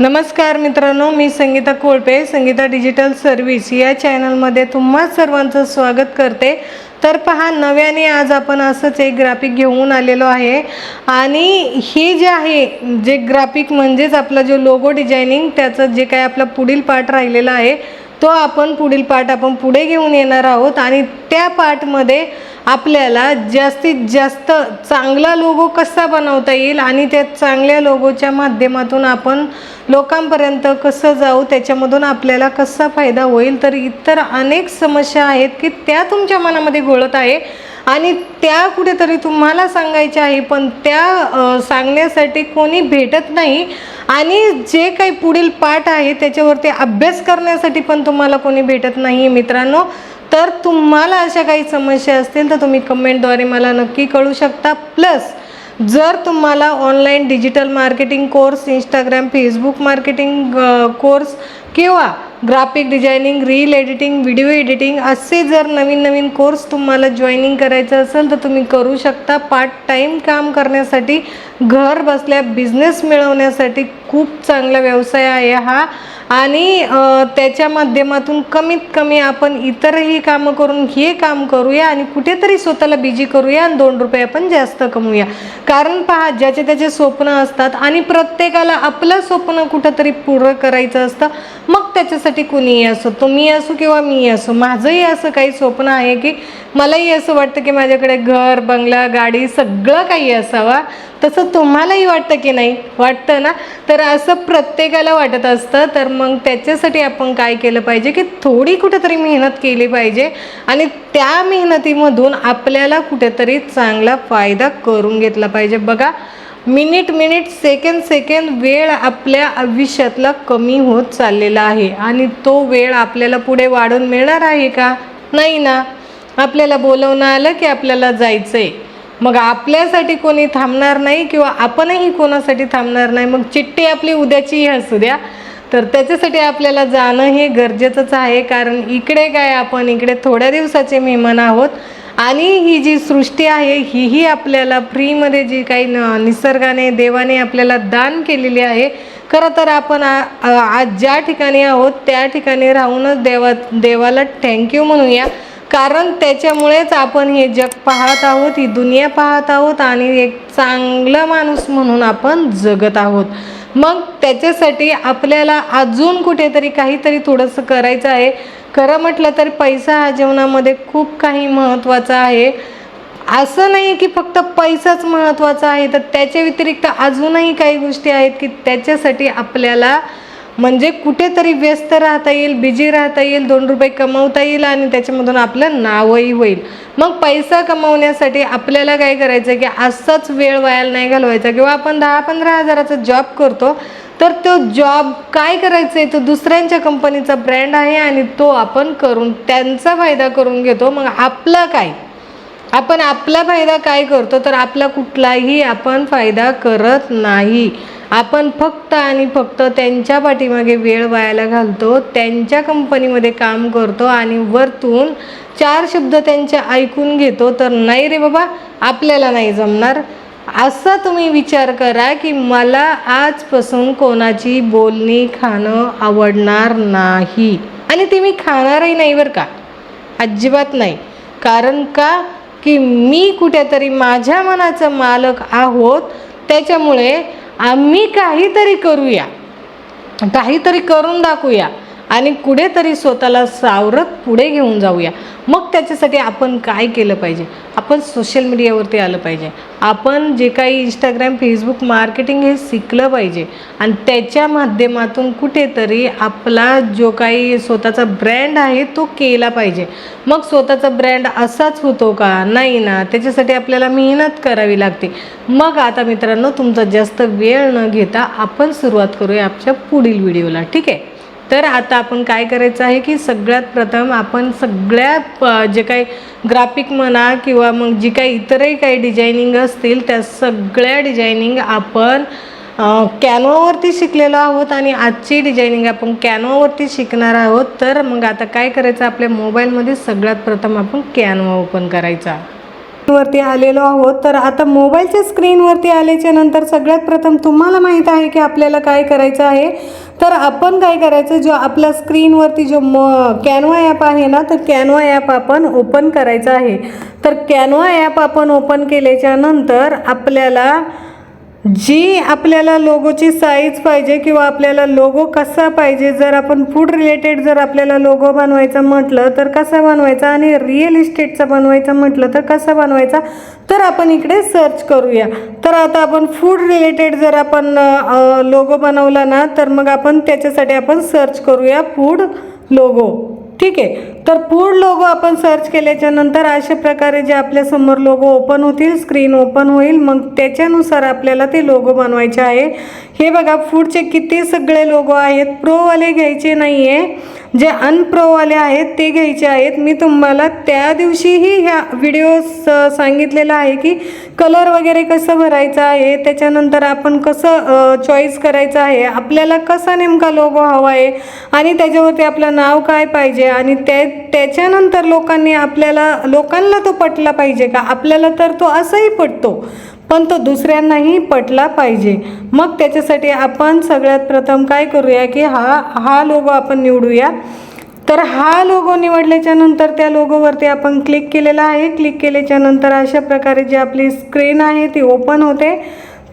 नमस्कार मित्रांनो मी संगीता कोळपे संगीता डिजिटल सर्व्हिस या चॅनलमध्ये तुम्हा सर्वांचं स्वागत करते. तर पहा नव्याने आज आपण असंच एक ग्राफिक घेऊन आलेलो आहे. आणि हे जे आहे जे ग्राफिक म्हणजेच आपला जो लोगो डिझायनिंग त्याचं जे काय आपला पुढील पार्ट राहिलेला आहे तो आपण पुढील पार्ट आपण पुढे घेऊन येणार आहोत. आणि त्या पार्टमध्ये आपल्याला जास्तीत जास्त चांगला लोगो कसा बनवता येईल आणि त्या चांगल्या लोगोच्या माध्यमातून आपण लोकांपर्यंत कसं जाऊ त्याच्यामधून आपल्याला कसा फायदा होईल तर इतर अनेक समस्या आहेत की त्या तुमच्या मनामध्ये घोळत आहे. आणि त्या कुठेतरी तुम्हाला सांगायच्या आहे पण त्या सांगण्यासाठी कोणी भेटत नाही. आणि जे काही पुढील पाठ आहे त्याच्यावरती अभ्यास करण्यासाठी पण तुम्हाला कोणी भेटत नाही मित्रांनो. तर तुम्हाला अशा काही समस्या असतील तर तुम्ही कमेंटद्वारे मला नक्की कळू शकता. प्लस जर तुम्हाला online digital marketing course Instagram Facebook marketing course किंवा graphic designing reel editing video editing असे जर नवीन नवीन कोर्स तुम्हाला जॉईनिंग करायचं असेल तर तुम्ही करू शकता. पार्ट टाईम काम करण्यासाठी घर बसल्या बिझनेस मिळवण्यासाठी खूप चांगला व्यवसाय आहे हा. आणि त्याच्या माध्यमातून कमीत कमी आपण इतरही कामं करून हे काम करूया आणि कुठेतरी स्वतःला बिजी करूया आणि दोन रुपये आपण जास्त कमवूया. कारण पहा ज्याचे त्याचे स्वप्न असतात आणि प्रत्येकाला आपलं स्वप्न कुठंतरी पूर्ण करायचं असतं. मग त्याच्यासाठी कुणीही असो तुम्ही असो किंवा मी असो माझंही असं काही स्वप्न आहे की मलाही असं वाटतं की माझ्याकडे घर बंगला गाडी सगळं काही असावा. तसं तुम्हालाही वाटतं की नाही? वाटतं ना? तर असं प्रत्येकाला वाटत असतं. तर मग त्याच्यासाठी आपण काय केलं पाहिजे की थोडी कुठेतरी मेहनत केली पाहिजे आणि त्या मेहनतीमधून आपल्याला कुठेतरी चांगला फायदा करून घेतला पाहिजे. बघा मिनिट मिनिट सेकंड सेकंड वेळ आपल्या आयुष्यातला कमी होत चाललेला आहे. आणि तो वेळ आपल्याला पुढे वाढून मिळणार आहे का? नाही ना. आपल्याला बोलवणं आलं की आपल्याला जायचं आहे मग आपल्यासाठी कोणी थांबणार नाही किंवा आपणही कोणासाठी थांबणार नाही. मग चिठ्ठी आपली उद्याचीही असू द्या. तर त्याच्यासाठी आपल्याला जाणं हे गरजेचंच आहे. कारण इकडे काय आपण इकडे थोड्या दिवसाचे मेहमान आहोत. आणि ही जी सृष्टी आहे हीही आपल्याला फ्रीमध्ये जी काही न निसर्गाने देवाने आपल्याला दान केलेली आहे खरं तर आपण आज ज्या ठिकाणी आहोत त्या ठिकाणी राहूनच देवा देवाला थँक्यू म्हणूया. कारण त्याच्यामुळेच आपण हे जग पाहत आहोत ही दुनिया पाहत आहोत आणि एक चांगला माणूस म्हणून आपण जगत आहोत. मग त्याच्यासाठी आपल्याला अजून कुठेतरी काहीतरी थोडंसं करायचं आहे. खरं म्हटलं तर पैसा हा जीवनामध्ये खूप काही महत्त्वाचा आहे. असं नाही की फक्त पैसाच महत्त्वाचा आहे तर त्याच्या व्यतिरिक्त अजूनही काही गोष्टी आहेत की त्याच्यासाठी आपल्याला म्हणजे कुठेतरी व्यस्त राहता येईल बिझी राहता येईल दोन रुपये कमवता येईल आणि त्याच्यामधून आपलं नावही होईल. मग पैसा कमवण्यासाठी आपल्याला काय करायचं आहे की असाच वेळ वायाला नाही घालवायचा. किंवा आपण दहा पंधरा हजाराचा जॉब करतो तर तो जॉब काय करायचं आहे तो दुसऱ्यांच्या कंपनीचा ब्रँड आहे आणि तो आपण करून त्यांचा फायदा करून घेतो. मग आपला काय? आपण आपला फायदा काय करतो? तर आपला कुठलाही आपण फायदा करत नाही. आपण फक्त आणि फक्त त्यांच्या पाठीमागे वेळ वायाला घालतो त्यांच्या कंपनीमध्ये काम करतो आणि वरतून चार शब्द त्यांचे ऐकून घेतो तर नाही रे बाबा आपल्याला नाही जमणार. असा तुम्ही विचार करा की मला आजपासून कोणाची बोलणी खाणं आवडणार नाही. आणि ती मी खाणारही नाही बरं का? अजिबात नाही. कारण का? की मी कुठेतरी माझ्या मनाचं मालक आहोत त्याच्यामुळे आम्ही काहीतरी करूया. काहीतरी करून दाखवूया. आणि कुठेतरी स्वतःला सावरत पुढे घेऊन जाऊया. मग त्याच्यासाठी आपण काय केलं पाहिजे? आपण सोशल मीडियावरती आलं पाहिजे. आपण जे काही इंस्टाग्राम फेसबुक मार्केटिंग हे शिकलं पाहिजे. आणि त्याच्या माध्यमातून कुठेतरी आपला जो काही स्वतःचा ब्रँड आहे तो केला पाहिजे. मग स्वतःचा ब्रँड असाच होतो का? नाही ना. त्याच्यासाठी आपल्याला मेहनत करावी लागते. मग आता मित्रांनो तुमचा जास्त वेळ न घेता आपण सुरुवात करूया आमच्या पुढील व्हिडिओला ठीक आहे? तर आता आपण काय करायचं आहे की सगळ्यात प्रथम आपण सगळ्या जे काही ग्राफिक म्हणा किंवा मग जी काही इतरही काही डिझायनिंग असतील त्या सगळ्या डिझायनिंग आपण कॅनोवरती शिकलेलो आहोत आणि आजची डिझायनिंग आपण कॅनोवरती शिकणार आहोत. तर मग आता काय करायचं? आपल्या मोबाईलमध्ये सगळ्यात प्रथम आपण कॅनवा ओपन करायचा. वरती आलेलो आहोत. तर आता मोबाईलच्या स्क्रीनवरती आल्याच्यानंतर सगळ्यात प्रथम तुम्हाला माहीत आहे की आपल्याला काय करायचं आहे. तर आपण काय करायचं जो आपला स्क्रीनवरती जो म कॅनवा ॲप आहे ना तर कॅनवा ॲप आपण ओपन करायचं आहे. तर कॅनवा ॲप आपण ओपन केल्याच्यानंतर आपल्याला जी आपल्याला लोगोची साईज पाहिजे किंवा आपल्याला लोगो कसा पाहिजे जर आपण फूड रिलेटेड जर आपल्याला लोगो बनवायचा म्हटलं तर कसा बनवायचा आणि रिअल इस्टेटचा बनवायचा म्हटलं तर कसा बनवायचा तर आपण इकडे सर्च करूया. तर आता आपण फूड रिलेटेड जर आपण लोगो बनवला ना तर मग आपण त्याच्यासाठी आपण सर्च करूया फूड लोगो ठीक आहे. तर फूड लोगो आपण सर्च केल्याच्यानंतर अशा प्रकारे जे आपल्यासमोर लोगो ओपन होतील स्क्रीन ओपन होईल मग त्याच्यानुसार आपल्याला ते लोगो बनवायचे आहे. हे बघा फूडचे किती सगळे लोगो आहेत. प्रोवाले घ्यायचे नाही आहे जे अनप्रोवाले आहेत ते घ्यायचे आहेत. मी तुम्हाला त्या दिवशीही ह्या व्हिडिओ सांगितलेलं आहे की कलर वगैरे कसं भरायचं आहे त्याच्यानंतर आपण कसं चॉईस करायचं आहे आपल्याला कसा नेमका लोगो हवा आहे आणि त्याच्यावरती आपलं नाव काय पाहिजे आणि त्या त्याच्यानंतर लोकांनी आपल्याला लोकांना तो पटला पाहिजे का? आपल्याला तर तो असाही पटतो पण तो दुसऱ्यांनाही पटला पाहिजे. मग त्याच्यासाठी आपण सगळ्यात प्रथम काय करूया की हा हा लोगो आपण निवडूया. तर हा लोगो निवडल्याच्या नंतर त्या लोगोवरती आपण क्लिक केलेला आहे. क्लिक केल्याच्यानंतर अशा प्रकारे जी आपली स्क्रीन आहे ती ओपन होते.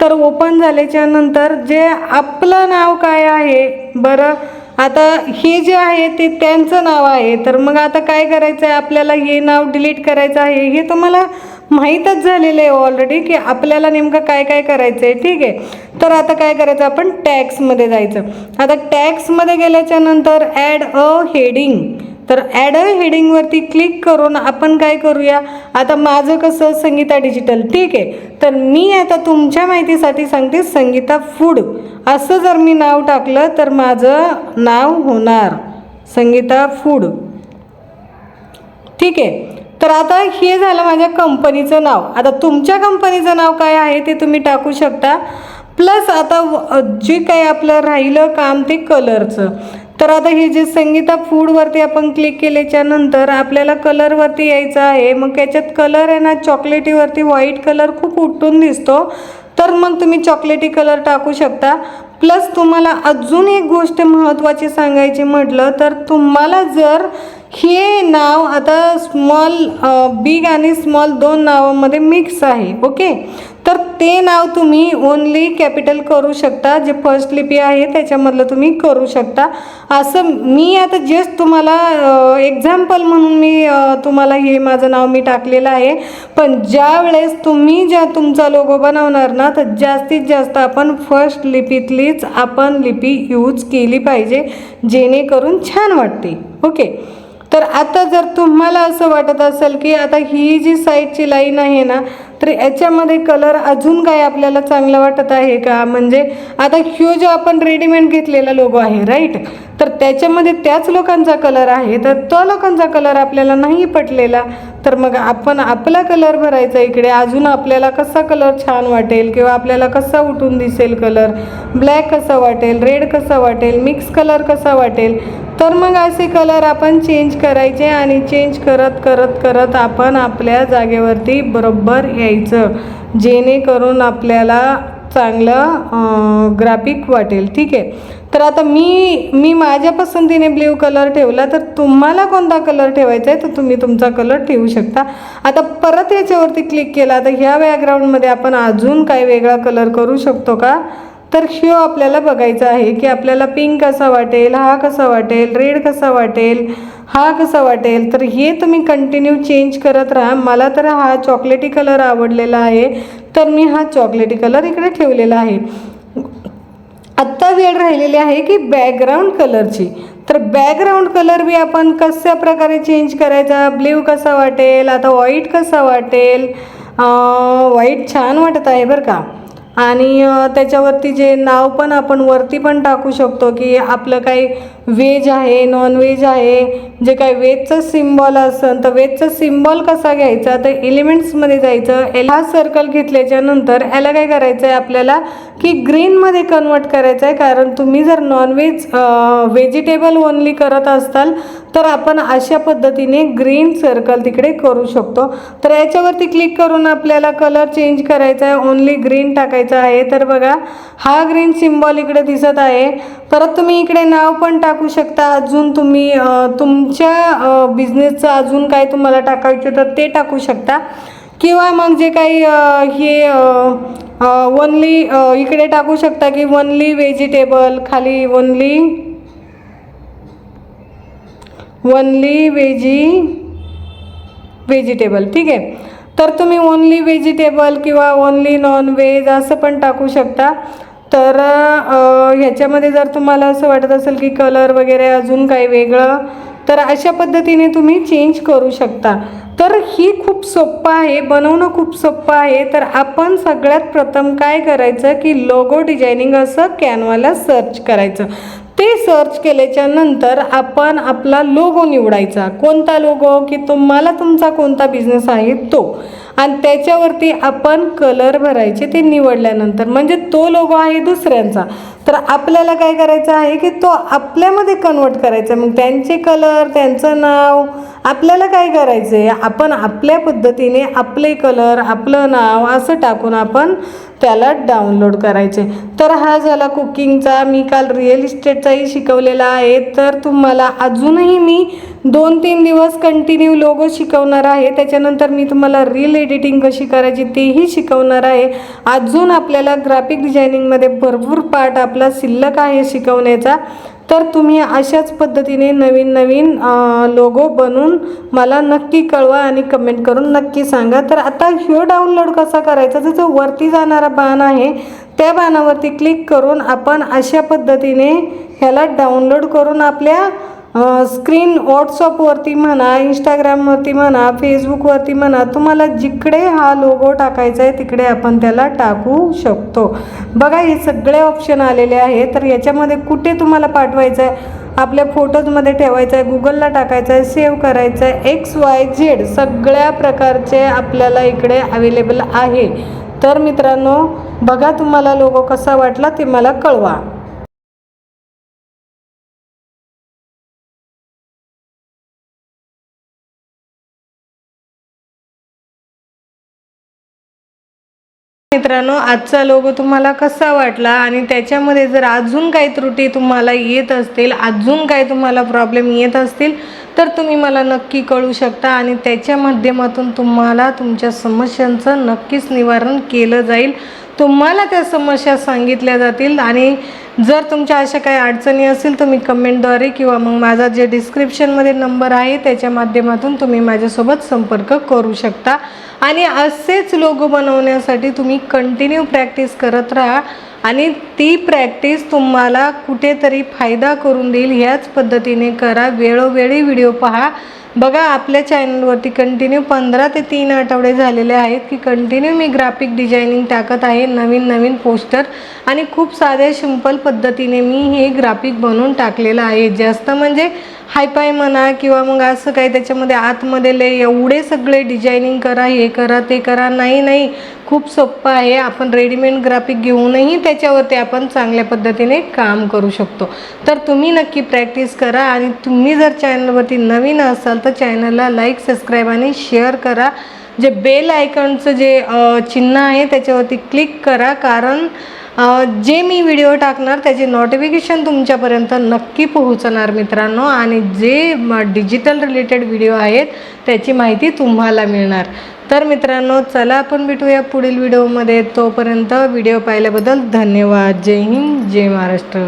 तर ओपन झाल्याच्यानंतर जे आपलं नाव काय आहे? बरं आता हे जे आहे ते त्यांचं नाव आहे. तर मग आता काय करायचं आहे आपल्याला हे नाव डिलीट करायचं आहे. हे तुम्हाला माहीतच झालेलं आहे ऑलरेडी की आपल्याला नेमकं काय काय करायचं आहे ठीक आहे. तर आता काय करायचं? आपण टॅक्समध्ये जायचं. आता टॅक्समध्ये गेल्याच्यानंतर ॲड अ हेडिंग तर ॲड अ हेडिंगवरती क्लिक करून आपण काय करूया? आता माझं कसं? संगीता डिजिटल ठीक आहे. तर मी आता तुमच्या माहितीसाठी सांगते संगीता फूड असं जर मी नाव टाकलं तर माझं नाव होणार संगीता फूड ठीक आहे. तर आता हे झालं माझ्या कंपनीचं नाव. आता तुमच्या कंपनीचं नाव काय आहे ते तुम्ही टाकू शकता. प्लस आता जे काही आपलं राहिलं काम ते कलरचं तर आता हे जे संगीता फूडवरती आपण क्लिक केल्याच्यानंतर आपल्याला कलरवरती यायचं आहे. मग त्याच्यात कलर आहे ना चॉकलेटीवरती व्हाईट कलर खूप उठून दिसतो. तर मग तुम्ही चॉकलेटी कलर टाकू शकता. प्लस तुम्हाला अजून एक गोष्ट महत्त्वाची सांगायची म्हटलं तर तुम्हाला जर हे नाव आता स्मॉल बिग आणि स्मॉल दोन नावामध्ये मिक्स आहे ओके तर ते नाव तुम्ही ओनली कॅपिटल करू शकता जे फर्स्ट लिपी आहे त्याच्यामधलं तुम्ही करू शकता. असं मी आता जस्ट तुम्हाला एक्झाम्पल म्हणून मी तुम्हाला हे माझं नाव मी टाकलेलं आहे. पण ज्या वेळेस तुम्ही ज्या तुमचा लोगो बनवणार ना तर जास्तीत जास्त आपण फर्स्ट लिपीतलीच आपण लिपी यूज केली पाहिजे जेणेकरून छान वाटते ओके तर आता जर तुम्हाला असं वाटत असेल की आता ही जी साईडची लाईन आहे ना तर याच्यामध्ये कलर अजून काय आपल्याला चांगला वाटत आहे का? म्हणजे आता ह्यो जो आपण रेडीमेड घेतलेला लोगो आहे राईट तर त्याच्यामध्ये त्याच लोकांचा कलर आहे तर तो लोकांचा कलर आपल्याला नाही पटलेला. तर मग आपण आपला कलर भरायचा इकडे. अजून आपल्याला कसा कलर छान वाटेल किंवा आपल्याला कसा उठून दिसेल कलर? ब्लॅक कसा वाटेल? रेड कसा वाटेल? मिक्स कलर कसा वाटेल? तर मग असे कलर आपण चेंज करायचे आणि चेंज करत करत करत आपण आपल्या जागेवरती बरोबर यायचं. जेणेकरून आपल्याला चांगलं ग्राफिक वाटेल. ठीक आहे? तर आता मी मी माझ्या पसंतीने ब्ल्यू कलर ठेवला तर तुम्हाला कोणता कलर ठेवायचा आहे? तर तुम्ही तुमचा कलर ठेवू शकता. आता परत याच्यावरती क्लिक केला तर ह्या बॅकग्राऊंडमध्ये आपण अजून काही वेगळा कलर करू शकतो का? तर ह्यो आपल्याला बघायचा आहे की आपल्याला पिंक कसा वाटेल हा कसा वाटेल रेड कसा वाटेल हा कसा वाटेल. तर हे तुम्ही कंटिन्यू चेंज करत राहा. मला तर हा चॉकलेटी कलर आवडलेला आहे. तर मी हा चॉकलेटी कलर इकडे ठेवलेला आहे. आत्ता वेळ राहिलेली आहे की बॅकग्राऊंड कलरची तर बॅकग्राऊंड कलर बी आपण कशा प्रकारे चेंज करायचा? ब्ल्यू कसा वाटेल? आता व्हाईट कसा वाटेल? व्हाईट छान वाटत आहे बरं का. आणि त्याच्यावरती जे नाव पण आपण वरती पण टाकू शकतो की आपलं काही व्हेज आहे नॉन आहे जे काही वेजचं सिम्बॉल असेल तर वेजचं सिम्बॉल कसा घ्यायचा? तर एलिमेंट्समध्ये जायचं. एल हा सर्कल घेतल्याच्यानंतर याला काय करायचं आहे आपल्याला? की ग्रीनमध्ये कन्वर्ट करायचं आहे कारण तुम्ही जर नॉनव्हेज व्हेजिटेबल ओनली करत असाल तर आपण अशा पद्धतीने ग्रीन सर्कल तिकडे करू शकतो. तर याच्यावरती क्लिक करून आपल्याला कलर चेंज करायचा आहे. ओनली ग्रीन टाकायचं आहे. तर बघा हा ग्रीन सिम्बॉल इकडे दिसत आहे. परत तुम्ही इकडे नाव पण टाक टाकू शकता. अजून तुम्ही तुमच्या बिझनेसचं अजून काय तुम्हाला टाकायचं तर ते टाकू शकता. किंवा मग जे काही हे ओनली इकडे टाकू शकता की ओनली व्हेजिटेबल खाली ओनली ओनली व्हेजी व्हेजिटेबल ठीक आहे? तर तुम्ही ओनली व्हेजिटेबल किंवा ओनली नॉन व्हेज असं पण टाकू शकता. तर ह्याच्यामध्ये जर तुम्हाला असं वाटत असेल की कलर वगैरे अजून काही वेगळं तर अशा पद्धतीने तुम्ही चेंज करू शकता. तर ही खूप सोप्पं आहे बनवणं खूप सोप्पं आहे. तर आपण सगळ्यात प्रथम काय करायचं की लोगो डिझायनिंग असं कॅनवाला सर्च करायचं. ते सर्च केल्याच्यानंतर आपण आपला लोगो निवडायचा. कोणता लोगो की तुम्हाला तुमचा कोणता बिझनेस आहे तो. आणि त्याच्यावरती आपण कलर भरायचे ते निवडल्यानंतर. म्हणजे तो लोगो आहे दुसऱ्यांचा. तर आपल्याला काय करायचं आहे की तो आपल्यामध्ये कन्वर्ट करायचा. मग त्यांचे कलर त्यांचं नाव आपल्याला काय करायचं आहे आपण आपल्या पद्धतीने आपले कलर आपलं नाव असं टाकून आपण त्याला डाउनलोड करायचे. तर हा झाला कुकिंगचा मी काल रिअल इस्टेटचाही शिकवलेला आहे. तर तुम्हाला अजूनही मी दोन तीन दिवस कंटिन्यू लोगो शिकवणार आहे. त्याच्यानंतर मी तुम्हाला रील एडिटिंग कशी करायची तेही शिकवणार आहे. अजून आपल्याला ग्राफिक डिझायनिंगमध्ये भरपूर पार्ट आपला शिल्लक आहे शिकवण्याचा. तर तुम्ही अशाच पद्धतीने नवीन नवीन लोगो बनवून मला नक्की कळवा आणि कमेंट करून नक्की सांगा. तर आता ह्यो डाउनलोड कसा करायचा? तर जो वरती जाणारा बाण आहे त्या बाणावरती क्लिक करून आपण अशा पद्धतीने ह्याला डाउनलोड करून आपल्या स्क्रीन व्हॉट्सअपवरती म्हणा इंस्टाग्रामवरती म्हणा फेसबुकवरती म्हणा तुम्हाला जिकडे हा लोगो टाकायचा आहे तिकडे आपण त्याला टाकू शकतो. बघा हे सगळे ऑप्शन आलेले आहे तर याच्यामध्ये कुठे तुम्हाला पाठवायचं आहे आपल्या फोटोजमध्ये ठेवायचं आहे गुगलला टाकायचं आहे सेव्ह करायचं आहे एक्स वाय झेड सगळ्या प्रकारचे आपल्याला इकडे अवेलेबल आहे. तर मित्रांनो बघा तुम्हाला लोगो कसा वाटला ते मला कळवा. मित्रांनो आजचा लोगो तुम्हाला कसा वाटला आणि त्याच्यामध्ये जर अजून काही त्रुटी तुम्हाला येत असतील अजून काही तुम्हाला प्रॉब्लेम येत असतील तर तुम्ही मला नक्की कळू शकता आणि त्याच्या माध्यमातून तुम्हाला तुमच्या समस्यांचं नक्कीच निवारण केलं जाईल. तुम्हाला त्या समस्या सांगितल्या जातील आणि जर तुमच्या अशा काही अडचणी असतील तुम्ही कमेंटद्वारे किंवा मग माझा जे डिस्क्रिप्शनमध्ये नंबर आहे त्याच्या माध्यमातून तुम्ही माझ्यासोबत संपर्क करू शकता. आणि असेच लोगो बनवण्यासाठी तुम्ही कंटिन्यू प्रॅक्टिस करत राहा आणि ती प्रॅक्टिस तुम्हाला कुठेतरी फायदा करून देईल. ह्याच पद्धतीने करा. वेळोवेळी व्हिडिओ पहा. बघा आपल्या चॅनलवरती कंटिन्यू पंधरा ते तीन आठवडे झालेले आहेत की कंटिन्यू मी ग्राफिक डिझायनिंग टाकत आहे नवीन नवीन पोस्टर आणि खूप साध्या सिंपल पद्धतीने मी हे ग्राफिक बनवून टाकलेलं आहे. जास्त म्हणजे हायपाय म्हणा किंवा मग असं काही त्याच्यामध्ये आतमध्ये लय एवढे सगळे डिझायनिंग करा हे करा ते करा. नाही नाही. खूप सोप्पं आहे. आपण रेडीमेड ग्राफिक घेऊनही त्याच्यावरती आपण चांगल्या पद्धतीने काम करू शकतो. तर तुम्ही नक्की प्रॅक्टिस करा आणि तुम्ही जर चॅनलवरती नवीन असाल तर चॅनलला लाईक सबस्क्राईब आणि शेअर करा. जे बेल आयकॉनचं जे चिन्ह आहे त्याच्यावरती क्लिक करा. कारण जे मी व्हिडिओ टाकणार त्याची नोटिफिकेशन तुमच्यापर्यंत नक्की पोहोचणार मित्रांनो. आणि जे डिजिटल रिलेटेड व्हिडिओ आहेत त्याची माहिती तुम्हाला मिळणार. तर मित्रांनो चला आपण भेटूया पुढील व्हिडिओमध्ये तोपर्यंत व्हिडिओ पाहिल्याबद्दल धन्यवाद. जय हिंद जय महाराष्ट्र.